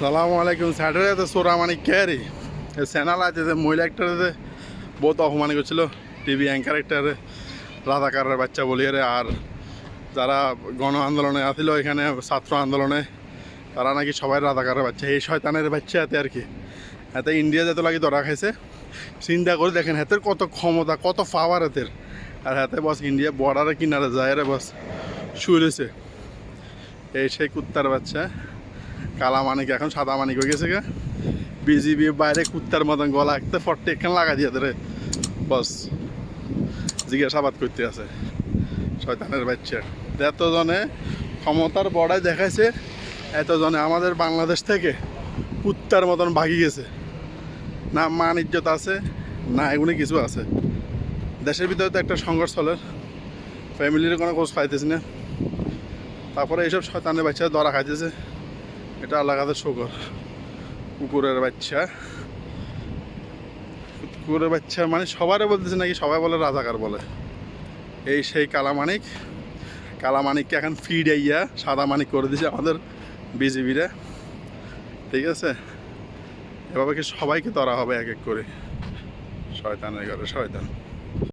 সালামু আলাইকুম স্যাটারে তো সোরা মানে ক্যারি চ্যানেল আছে যে, মহিলা একটারে বহুত অপমান করছিল টিভি অ্যাঙ্কার একটারে রাধাকারের বাচ্চা বলিয়ারে আর যারা গণ আন্দোলনে আসিল এখানে, ছাত্র আন্দোলনে, তারা নাকি সবাই রাধাকারের বাচ্চা। এই শয়তানের বাচ্চা এতে আর কি। এতে ইন্ডিয়া যেতে লাগে ধরা খাইছে। চিন্তা করে দেখেন, হাতের কত ক্ষমতা, কত পাওয়ার হাতের আর হাতে বস ইন্ডিয়া বর্ডারে কিনারে যায় রে বস। শুয়েছে এই সেই কুত্তার বাচ্চা। কালা মানিক এখন সাদা মানিক হয়ে গেছে গে। বিজিবি বাইরে কুত্তার মতন গলা একটা ফট্টে এখানে লাগা দিয়ে ধরে বস, জিজ্ঞাসাবাদ করতে আছে। শয়তানের বাচ্চা। এতজনে ক্ষমতার বড়াই দেখাইছে, এতজনে আমাদের বাংলাদেশ থেকে কুত্তার মতন ভাগি গেছে। না মান ইজ্জত আছে, না এগুলি কিছু আছে। দেশের ভিতরে তো একটা সংঘর্ষ চলে। ফ্যামিলির কোনো খোঁজ পাইতেছি না। তারপরে এইসব শয়তানের বাচ্চা ধরা খাইতেছে। এটা আলাদা শকর। কুকুরের বাচ্চা। কুকুরের বাচ্চা মানে সবারই বলতেছে নাকি সবাই বলে, রাজাকার বলে। এই সেই কালামানিক। কালামানিককে এখন ফিড আইয়া সাদা মানিক করে দিছে আমাদের বিজিবিরা। ঠিক আছে? এভাবে কি সবাইকে ধরা হবে এক এক করে? শয়তানের ঘরে, শয়তান।